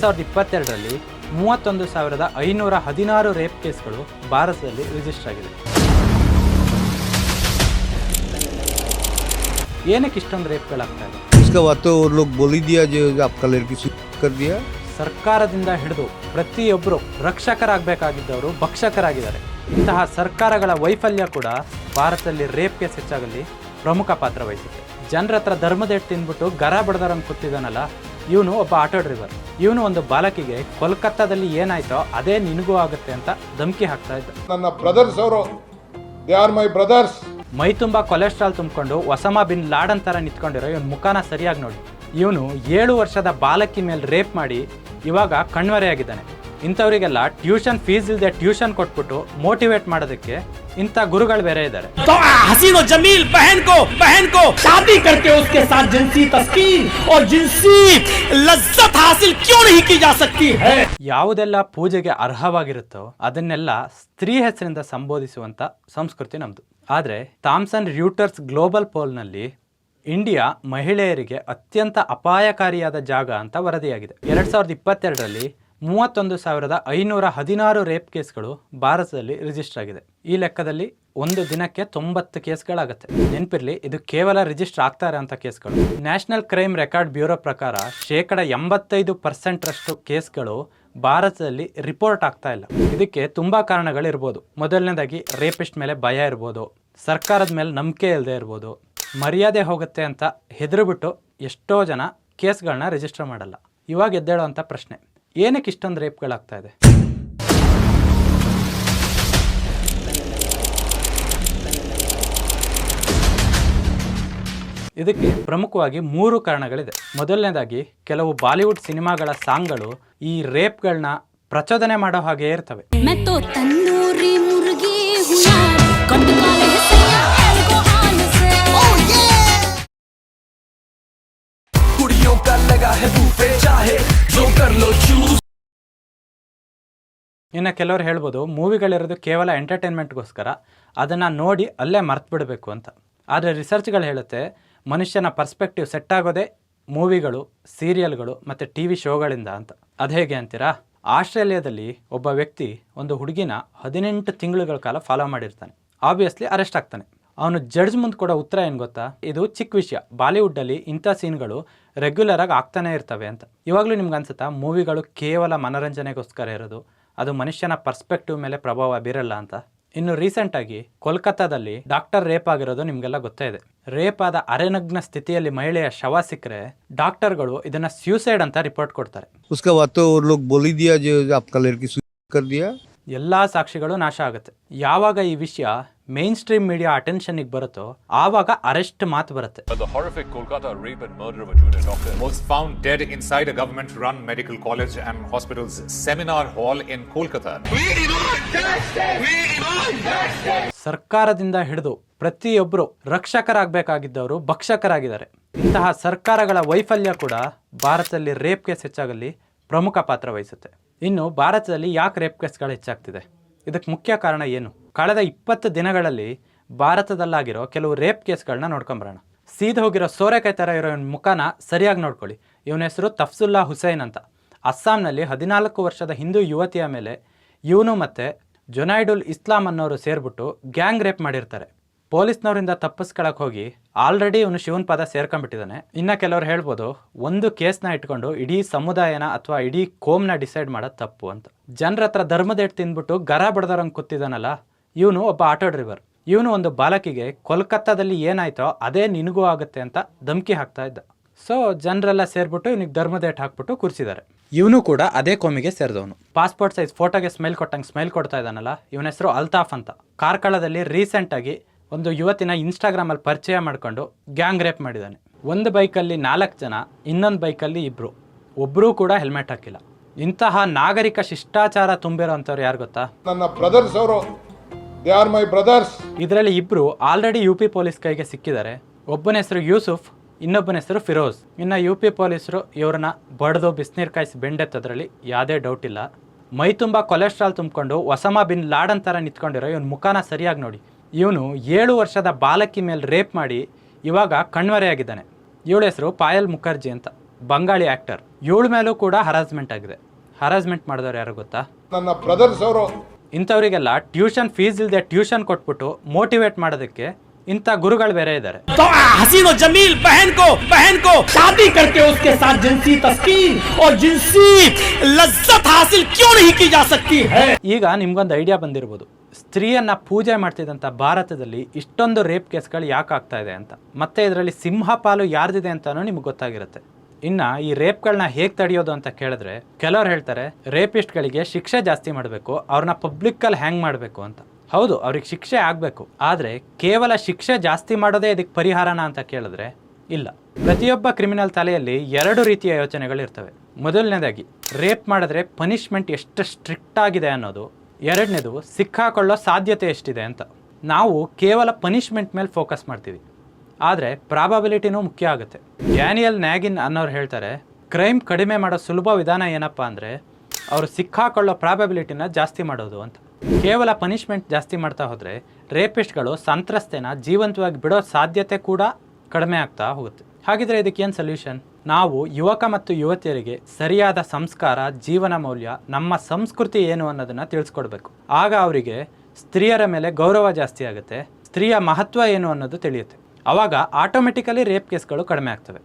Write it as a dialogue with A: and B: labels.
A: ಸಾವಿರದ ಇಪ್ಪತ್ತೆರಡರಲ್ಲಿ ಮೂವತ್ತೊಂದು ಸಾವಿರದ ಐನೂರ ಹದಿನಾರು ರೇಪ್ ಕೇಸ್ಗಳು ಭಾರತದಲ್ಲಿ ರಿಜಿಸ್ಟರ್ ಆಗಿದೆ ಏನಕ್ಕೆ ಇಷ್ಟೊಂದು ರೇಪ್ಗಳಾಗ್ತಾ ಇದೆ
B: उसके बाद तो वो लोग बोल ही दिया जो आपका लड़की सुसाइड कर दिया
A: ಸರ್ಕಾರದಿಂದ ಹಿಡಿದು ಪ್ರತಿಯೊಬ್ಬರು ರಕ್ಷಕರಾಗಬೇಕಾಗಿದ್ದವರು ಭಕ್ಷಕರಾಗಿದ್ದಾರೆ ಇಂತಹ ಸರ್ಕಾರಗಳ ವೈಫಲ್ಯ ಕೂಡ ಭಾರತದಲ್ಲಿ ರೇಪ್ ಕೇಸ್ ಹೆಚ್ಚಾಗಲಿ ಪ್ರಮುಖ ಪಾತ್ರ ವಹಿಸುತ್ತೆ ಜನರ ಹತ್ರ ಧರ್ಮದೆಟ್ಟು ತಿಂದ್ಬಿಟ್ಟು ಗರ ಬಡದರಂಗೆ ಕೂತಿದ್ದಾನಲ್ಲ ಇವನು ಒಬ್ಬ ಆಟೋ ಡ್ರೈವರ್. ಇವನು ಒಂದು ಬಾಲಕಿಗೆ ಕೋಲ್ಕತ್ತಾದಲ್ಲಿ ಏನಾಯ್ತೋ ಅದೇ ನಿನಗೂ ಆಗುತ್ತೆ ಅಂತ ಧಮಕಿ ಹಾಕ್ತಾ ಇದ್ದ.
C: ನನ್ನ ಬ್ರದರ್ಸ್ ಅವರು ದೇ ಆರ್ ಮೈ ಬ್ರದರ್ಸ್.
A: ಮೈ ತುಂಬ ಕೊಲೆಸ್ಟ್ರಾಲ್ ತುಂಬಿಕೊಂಡು ಒಸಮಾ ಬಿನ್ ಲಾಡನ್ ತರ ನಿಂತ್ಕೊಂಡಿರೋ ಇವನ್ ಮುಖಾನ ಸರಿಯಾಗಿ ನೋಡಿ. ಇವನು ಏಳು ವರ್ಷದ ಬಾಲಕಿ ಮೇಲೆ ರೇಪ್ ಮಾಡಿ ಇವಾಗ ಕಣ್ಮರೆಯಾಗಿದ್ದಾನೆ. ಇಂಥವರಿಗೆಲ್ಲ ಟ್ಯೂಷನ್ ಫೀಸ್ ಇಲ್ಲದೆ ಟ್ಯೂಷನ್ ಕೊಟ್ಬಿಟ್ಟು ಮೋಟಿವೇಟ್ ಮಾಡೋದಕ್ಕೆ ಇಂಥ ಗುರುಗಳು ಬೇರೆ ಇದ್ದಾರೆ
D: तो हसीन और जमील बहन को बहन को शादी करके उसके साथ जिनसी तस्कीन और जिनसी लज्जत हासिल क्यों नहीं की जा सकती है
A: ಯಾವುದೆಲ್ಲ ಪೂಜೆಗೆ ಅರ್ಹವಾಗಿರುತ್ತೋ ಅದನ್ನೆಲ್ಲ ಸ್ತ್ರೀ ಹೆಸರಿಂದ ಸಂಬೋಧಿಸುವಂಥ ಸಂಸ್ಕೃತಿ ನಮ್ಮದು ಆದರೆ ಥಾಮ್ಸನ್ ರ್ಯೂಟರ್ಸ್ ಗ್ಲೋಬಲ್ ಪೋಲ್ನಲ್ಲಿ ಇಂಡಿಯಾ ಮಹಿಳೆಯರಿಗೆ ಅತ್ಯಂತ ಅಪಾಯಕಾರಿಯಾದ ಜಾಗ ಅಂತ ವರದಿಯಾಗಿದೆ ಎರಡು ಸಾವಿರದ ಇಪ್ಪತ್ತೆರಡರಲ್ಲಿ ಮೂವತ್ತೊಂದು ಸಾವಿರದ ಐನೂರ ಹದಿನಾರು ರೇಪ್ ಕೇಸ್ಗಳು ಭಾರತದಲ್ಲಿ ರಿಜಿಸ್ಟರ್ ಆಗಿದೆ. ಈ ಲೆಕ್ಕದಲ್ಲಿ ಒಂದು ದಿನಕ್ಕೆ ತೊಂಬತ್ತು ಕೇಸ್ಗಳಾಗುತ್ತೆ. ನೆನಪಿರ್ಲಿ, ಇದು ಕೇವಲ ರಿಜಿಸ್ಟರ್ ಆಗ್ತಾರೆ ಅಂತ ಕೇಸ್ಗಳು. ನ್ಯಾಷನಲ್ ಕ್ರೈಮ್ ರೆಕಾರ್ಡ್ ಬ್ಯೂರೋ ಪ್ರಕಾರ ಶೇಕಡ ಎಂಬತ್ತೈದು ಪರ್ಸೆಂಟ್ರಷ್ಟು ಕೇಸ್ಗಳು ಭಾರತದಲ್ಲಿ ರಿಪೋರ್ಟ್ ಆಗ್ತಾ ಇಲ್ಲ. ಇದಕ್ಕೆ ತುಂಬಾ ಕಾರಣಗಳಿರ್ಬೋದು. ಮೊದಲನೇದಾಗಿ ರೇಪಿಸ್ಟ್ ಮೇಲೆ ಭಯ ಇರ್ಬೋದು. ಸರ್ಕಾರದ ಮೇಲೆ ನಂಬಿಕೆ ಇಲ್ಲದೆ ಇರ್ಬೋದು. ಮರ್ಯಾದೆ ಹೋಗುತ್ತೆ ಅಂತ ಹೆದರುಬಿಟ್ಟು ಎಷ್ಟೋ ಜನ ಕೇಸ್ಗಳನ್ನ ರಿಜಿಸ್ಟರ್ ಮಾಡಲ್ಲ. ಇವಾಗ ಎದ್ದೇಳೋ ಅಂತ ಪ್ರಶ್ನೆ. ಏನಕ್ಕೆ ಇಷ್ಟೊಂದು ರೇಪ್ಗಳಾಗ್ತಾ ಇದೆ? ಇದಕ್ಕೆ ಪ್ರಮುಖವಾಗಿ ಮೂರು ಕಾರಣಗಳಿದೆ. ಮೊದಲನೇದಾಗಿ, ಕೆಲವು ಬಾಲಿವುಡ್ ಸಿನಿಮಾಗಳ ಸಾಂಗ್ಗಳು ಈ ರೇಪ್ಗಳನ್ನ ಪ್ರಚೋದನೆ ಮಾಡೋ ಹಾಗೆ ಇರ್ತವೆ. ಇನ್ನು ಕೆಲವರು ಹೇಳ್ಬೋದು, ಮೂವಿಗಳಿರೋದು ಕೇವಲ ಎಂಟರ್ಟೈನ್ಮೆಂಟ್ಗೋಸ್ಕರ. ಅದನ್ನು ನೋಡಿ ಅಲ್ಲೇ ಮರ್ತು ಬಿಡಬೇಕು ಅಂತ. ಆದರೆ ರಿಸರ್ಚ್ಗಳು ಹೇಳುತ್ತೆ, ಮನುಷ್ಯನ ಪರ್ಸ್ಪೆಕ್ಟಿವ್ ಸೆಟ್ ಆಗೋದೇ ಮೂವಿಗಳು, ಸೀರಿಯಲ್ಗಳು ಮತ್ತು ಟಿ ವಿ ಶೋಗಳಿಂದ ಅಂತ. ಅದು ಹೇಗೆ ಅಂತೀರಾ? ಆಸ್ಟ್ರೇಲಿಯಾದಲ್ಲಿ ಒಬ್ಬ ವ್ಯಕ್ತಿ ಒಂದು ಹುಡುಗಿನ ಹದಿನೆಂಟು ತಿಂಗಳುಗಳ ಕಾಲ ಫಾಲೋ ಮಾಡಿರ್ತಾನೆ. ಆಬ್ವಿಯಸ್ಲಿ ಅರೆಸ್ಟ್ ಆಗ್ತಾನೆ. ಅವನು ಜಡ್ಜ್ ಮುಂದೆ ಕೊಡೋ ಉತ್ತರ ಏನು ಗೊತ್ತಾ? ಇದು ಚಿಕ್ಕ ವಿಷಯ. ಬಾಲಿವುಡ್ಡಲ್ಲಿ ಇಂಥ ಸೀನ್ಗಳು ರೆಗ್ಯುಲರ್ ಆಗಿ ಆಗ್ತಾನೆ ಇರ್ತವೆ ಅಂತ. ಇವಾಗಲೂ ನಿಮ್ಗೆ ಅನ್ಸುತ್ತಾ ಮೂವಿಗಳು ಕೇವಲ ಮನರಂಜನೆಗೋಸ್ಕರ ಇರೋದು? ಅದು ಮನುಷ್ಯನ ಪರ್ಸ್ಪೆಕ್ಟಿವ್ ಮೇಲೆ ಪ್ರಭಾವ ಬೀರಲ್ಲ ಅಂತ. ಇನ್ನು ರೀಸೆಂಟಾಗಿ ಕೋಲ್ಕತ್ತಾದಲ್ಲಿ ಡಾಕ್ಟರ್ ರೇಪ್ ಆಗಿರೋದು ನಿಮಗೆಲ್ಲ ಗೊತ್ತೇ ಇದೆ. ರೇಪ್ ಆದ ಅರೆನಗ್ನ ಸ್ಥಿತಿಯಲ್ಲಿ ಮಹಿಳೆಯ ಶವ ಸಿಕ್ಕರೆ ಡಾಕ್ಟರ್ಗಳು ಇದನ್ನ ಸ್ಯೂಸೈಡ್ ಅಂತ ರಿಪೋರ್ಟ್ ಕೊಡ್ತಾರೆ.
B: ಉಸ್ಕಾ ಬಾತು ಅವ್ರ ಲೋಗ್ ಬೋಲಿದ್ಯಾ ಜೋ ಆಪ್ಕಾ ಲಡ್ಕಿ ದಿಯಾ?
A: ಎಲ್ಲ ಸಾಕ್ಷಿಗಳು ನಾಶ ಆಗುತ್ತೆ. ಯಾವಾಗ ಈ ವಿಷಯ ಮೇನ್ ಸ್ಟ್ರೀಮ್ ಮೀಡಿಯಾ ಅಟೆನ್ಷನ್ ಬರುತ್ತೋ ಆವಾಗ ಅರೆಸ್ಟ್ ಮಾತು ಬರುತ್ತೆ.
E: The horrific Kolkata rape and murder of a junior doctor found dead inside a government-run
A: ಸರ್ಕಾರದಿಂದ ಹಿಡಿದು ಪ್ರತಿಯೊಬ್ಬರು ರಕ್ಷಕರಾಗಬೇಕಾಗಿದ್ದವರು ಭಕ್ಷಕರಾಗಿದ್ದಾರೆ. ಇಂತಹ ಸರ್ಕಾರಗಳ ವೈಫಲ್ಯ ಕೂಡ ಭಾರತದಲ್ಲಿ ರೇಪ್ ಕೇಸ್ ಹೆಚ್ಚಾಗಲಿ ಪ್ರಮುಖ ಪಾತ್ರ ವಹಿಸುತ್ತೆ. ಇನ್ನು ಭಾರತದಲ್ಲಿ ಯಾಕೆ ರೇಪ್ ಕೇಸ್ಗಳು ಹೆಚ್ಚಾಗ್ತಿದೆ? ಇದಕ್ಕೆ ಮುಖ್ಯ ಕಾರಣ ಏನು? ಕಳೆದ ಇಪ್ಪತ್ತು ದಿನಗಳಲ್ಲಿ ಭಾರತದಲ್ಲಾಗಿರೋ ಕೆಲವು ರೇಪ್ ಕೇಸ್ಗಳನ್ನ ನೋಡ್ಕೊಂಬರೋಣ. ಸೀದ ಹೋಗಿರೋ ಸೋರೆಕಾಯಿ ಥರ ಇರೋ ಮುಖನ ಸರಿಯಾಗಿ ನೋಡ್ಕೊಳ್ಳಿ. ಇವನ ಹೆಸರು ತಫ್ಸುಲ್ಲಾ ಹುಸೇನ್ ಅಂತ. ಅಸ್ಸಾಂನಲ್ಲಿ ಹದಿನಾಲ್ಕು ವರ್ಷದ ಹಿಂದೂ ಯುವತಿಯ ಮೇಲೆ ಇವನು ಮತ್ತು ಜೊನೈಡುಲ್ ಇಸ್ಲಾಂ ಅನ್ನೋರು ಸೇರಿಬಿಟ್ಟು ಗ್ಯಾಂಗ್ ರೇಪ್ ಮಾಡಿರ್ತಾರೆ. ಪೊಲೀಸ್ನವರಿಂದ ತಪ್ಪಿಸ್ಕೊಳಕ್ ಹೋಗಿ ಆಲ್ರೆಡಿ ಇವನು ಶಿವನ್ ಪದ ಸೇರ್ಕೊಂಡ್ಬಿಟ್ಟಿದ್ದಾನೆ. ಇನ್ನು ಕೆಲವರು ಹೇಳ್ಬೋದು, ಒಂದು ಕೇಸ್ನ ಇಟ್ಕೊಂಡು ಇಡೀ ಸಮುದಾಯನ ಅಥವಾ ಇಡೀ ಕೋಮ್ನ ಡಿಸೈಡ್ ಮಾಡೋದು ತಪ್ಪು ಅಂತ. ಜನರ ಹತ್ರ ಧರ್ಮದೇಟ್ ತಿಂದ್ಬಿಟ್ಟು ಗರ ಬಡ್ದರಂಗೆ ಕೂತಿದ್ದಾನಲ್ಲ ಇವನು ಒಬ್ಬ ಆಟೋ ಡ್ರೈವರ್. ಇವನು ಒಂದು ಬಾಲಕಿಗೆ ಕೋಲ್ಕತ್ತಾದಲ್ಲಿ ಏನಾಯ್ತೋ ಅದೇ ನಿನಗೂ ಆಗುತ್ತೆ ಅಂತ ಧಮಕಿ ಹಾಕ್ತಾ ಇದ್ದ. ಸೊ ಜನರೆಲ್ಲ ಸೇರ್ಬಿಟ್ಟು ಇವನಿಗೆ ಧರ್ಮದೇಟ್ ಹಾಕ್ಬಿಟ್ಟು ಕೂರಿಸಿದ್ದಾರೆ ಇವನು ಕೂಡ ಅದೇ ಕೋಮಿಗೆ ಸೇರಿದವನು. ಪಾಸ್ಪೋರ್ಟ್ ಸೈಜ್ ಫೋಟೋಗೆ ಸ್ಮೈಲ್ ಕೊಟ್ಟಂಗೆ ಸ್ಮೈಲ್ ಕೊಡ್ತಾ ಇದ್ದಾನಲ್ಲ, ಇವನ ಹೆಸರು ಅಲ್ತಾಫ್ ಅಂತ. ಕಾರ್ಕಳದಲ್ಲಿ ರೀಸೆಂಟಾಗಿ ಒಂದು ಯುವತಿನ ಇನ್ಸ್ಟಾಗ್ರಾಮಲ್ಲಿ ಪರಿಚಯ ಮಾಡಿಕೊಂಡು ಗ್ಯಾಂಗ್ ರೇಪ್ ಮಾಡಿದ್ದಾನೆ. ಒಂದು ಬೈಕಲ್ಲಿ ನಾಲ್ಕು ಜನ ಇನ್ನೊಂದು ಬೈಕಲ್ಲಿ ಇಬ್ಬರು ಒಬ್ಬರೂ ಕೂಡ ಹೆಲ್ಮೆಟ್ ಹಾಕಿಲ್ಲ. ಇಂತಹ ನಾಗರಿಕ ಶಿಷ್ಟಾಚಾರ ತುಂಬಿರೋ ಅಂಥವ್ರು ಯಾರು ಗೊತ್ತಾ?
C: ನನ್ನ ಬ್ರದರ್ಸ್ ಅವರು. They are my brothers.
A: ಇದರಲ್ಲಿ ಇಬ್ಬರು ಆಲ್ರೆಡಿ ಯು ಪಿ ಪೊಲೀಸ್ ಕೈಗೆ ಸಿಕ್ಕಿದ್ದಾರೆ. ಒಬ್ಬನ ಹೆಸರು ಯೂಸುಫ್ ಇನ್ನೊಬ್ಬನ ಹೆಸರು ಫಿರೋಜ್. ಇನ್ನು ಯು ಪಿ ಪೊಲೀಸರು ಇವ್ರನ್ನ ಬಡ್ದು ಬಿಸಿನೀರು ಕಾಯಿಸಿ ಬೆಂಡೆತ್ತದ್ರಲ್ಲಿ ಯಾವುದೇ ಡೌಟ್ ಇಲ್ಲ. ಮೈ ತುಂಬ ಕೊಲೆಸ್ಟ್ರಾಲ್ ತುಂಬಿಕೊಂಡು ಒಸಮಾ ಬಿನ್ ಲಾಡನ್ ಥರ ನಿಂತ್ಕೊಂಡಿರೋ ಇವನ ಮುಖಾನ ಸರಿಯಾಗಿ ನೋಡಿ. ಇವನು ಏಳು ವರ್ಷದ ಬಾಲಕಿ ಮೇಲೆ ರೇಪ್ ಮಾಡಿ ಇವಾಗ ಕಣ್ಮರೆಯಾಗಿದ್ದಾನೆ ಇವಳ ಹೆಸರು ಪಾಯಲ್ ಮುಖರ್ಜಿ ಅಂತ ಬಂಗಾಳಿ ಆಕ್ಟರ್ ಇವಳ ಮೇಲೂ ಕೂಡ ಹರಾಸ್ಮೆಂಟ್ ಆಗಿದೆ ಹರಾಸ್ಮೆಂಟ್ ಮಾಡಿದವ್ರು ಯಾರು ಗೊತ್ತಾ
C: ನನ್ನ ಬ್ರದರ್ಸ್ ಅವರು
A: ಇಂಥವರಿಗೆಲ್ಲ ಟ್ಯೂಷನ್ ಫೀಸ್ ಇಲ್ಲದೆ ಟ್ಯೂಷನ್ ಕೊಟ್ಬಿಟ್ಟು ಮೋಟಿವೇಟ್ ಮಾಡೋದಕ್ಕೆ ಇಂಥ ಗುರುಗಳು ಬೇರೆ ಇದ್ದಾರೆ
D: तो हसीन और जमील बहन को बहन को शादी करके उसके साथ जिनसी तस्कीन और जिनसी लज्जत हासिल क्यों नहीं की जा सकती है
A: ಈಗ ನಿಮ್ಗೊಂದು ಐಡಿಯಾ ಬಂದಿರ್ಬೋದು ಸ್ತ್ರೀಯನ್ನ ಪೂಜೆ ಮಾಡ್ತಿದ್ದಂಥ ಭಾರತದಲ್ಲಿ ಇಷ್ಟೊಂದು ರೇಪ್ ಕೇಸ್ಗಳು ಯಾಕೆ ಆಗ್ತಾ ಇದೆ ಅಂತ. ಮತ್ತೆ ಇದರಲ್ಲಿ ಸಿಂಹಪಾಲು ಯಾರ್ದಿದೆ ಅಂತಲೂ ನಿಮ್ಗೆ ಗೊತ್ತಾಗಿರುತ್ತೆ. ಇನ್ನು ಈ ರೇಪ್ಗಳನ್ನ ಹೇಗೆ ತಡೆಯೋದು ಅಂತ ಕೇಳಿದ್ರೆ ಕೆಲವ್ರು ಹೇಳ್ತಾರೆ, ರೇಪಿಸ್ಟ್ಗಳಿಗೆ ಶಿಕ್ಷೆ ಜಾಸ್ತಿ ಮಾಡಬೇಕು, ಅವ್ರನ್ನ ಪಬ್ಲಿಕ್ಕಲ್ಲಿ ಹ್ಯಾಂಗ್ ಮಾಡಬೇಕು ಅಂತ. ಹೌದು, ಅವ್ರಿಗೆ ಶಿಕ್ಷೆ ಆಗಬೇಕು. ಆದರೆ ಕೇವಲ ಶಿಕ್ಷೆ ಜಾಸ್ತಿ ಮಾಡೋದೇ ಇದಕ್ಕೆ ಪರಿಹಾರನ ಅಂತ ಕೇಳಿದ್ರೆ ಇಲ್ಲ. ಪ್ರತಿಯೊಬ್ಬ ಕ್ರಿಮಿನಲ್ ತಲೆಯಲ್ಲಿ ಎರಡು ರೀತಿಯ ಯೋಚನೆಗಳಿರ್ತವೆ ಮೊದಲನೇದಾಗಿ, ರೇಪ್ ಮಾಡಿದ್ರೆ ಪನಿಷ್ಮೆಂಟ್ ಎಷ್ಟು ಸ್ಟ್ರಿಕ್ಟ್ ಆಗಿದೆ ಅನ್ನೋದು. ಎರಡನೇದು ಸಿಕ್ಕಾಕೊಳ್ಳೋ ಸಾಧ್ಯತೆ ಎಷ್ಟಿದೆ ಅಂತ. ನಾವು ಕೇವಲ ಪನಿಷ್ಮೆಂಟ್ ಮೇಲೆ ಫೋಕಸ್ ಮಾಡ್ತೀವಿ. ಆದರೆ ಪ್ರಾಬಬಿಲಿಟಿನೂ ಮುಖ್ಯ ಆಗುತ್ತೆ. ಡ್ಯಾನಿಯಲ್ ನ್ಯಾಗಿನ್ ಅನ್ನೋರು ಹೇಳ್ತಾರೆ ಕ್ರೈಮ್ ಕಡಿಮೆ ಮಾಡೋ ಸುಲಭ ವಿಧಾನ ಏನಪ್ಪ ಅಂದರೆ, ಅವರು ಸಿಕ್ಕಾಕೊಳ್ಳೋ ಪ್ರಾಬಬಿಲಿಟಿನ ಜಾಸ್ತಿ ಮಾಡೋದು ಅಂತ. ಕೇವಲ ಪನಿಷ್ಮೆಂಟ್ ಜಾಸ್ತಿ ಮಾಡ್ತಾ ಹೋದರೆ ರೇಪಿಸ್ಟ್ಗಳು ಸಂತ್ರಸ್ತೆನ ಜೀವಂತವಾಗಿ ಬಿಡೋ ಸಾಧ್ಯತೆ ಕೂಡ ಕಡಿಮೆ ಆಗ್ತಾ ಹೋಗುತ್ತೆ. ಹಾಗಿದ್ರೆ ಇದಕ್ಕೆ ಏನು ಸೊಲ್ಯೂಷನ್ ನಾವು ಯುವಕ ಮತ್ತು ಯುವತಿಯರಿಗೆ ಸರಿಯಾದ ಸಂಸ್ಕಾರ, ಜೀವನ ಮೌಲ್ಯ, ನಮ್ಮ ಸಂಸ್ಕೃತಿ ಏನು ಅನ್ನೋದನ್ನ ತಿಳಿಸ್ಕೊಡ್ಬೇಕು. ಆಗ ಅವರಿಗೆ ಸ್ತ್ರೀಯರ ಮೇಲೆ ಗೌರವ ಜಾಸ್ತಿ ಆಗುತ್ತೆ, ಸ್ತ್ರೀಯ ಮಹತ್ವ ಏನು ಅನ್ನೋದು ತಿಳಿಯುತ್ತೆ. ಆವಾಗ ಆಟೋಮೆಟಿಕಲಿ ರೇಪ್ ಕೇಸ್ಗಳು ಕಡಿಮೆ ಆಗ್ತವೆ.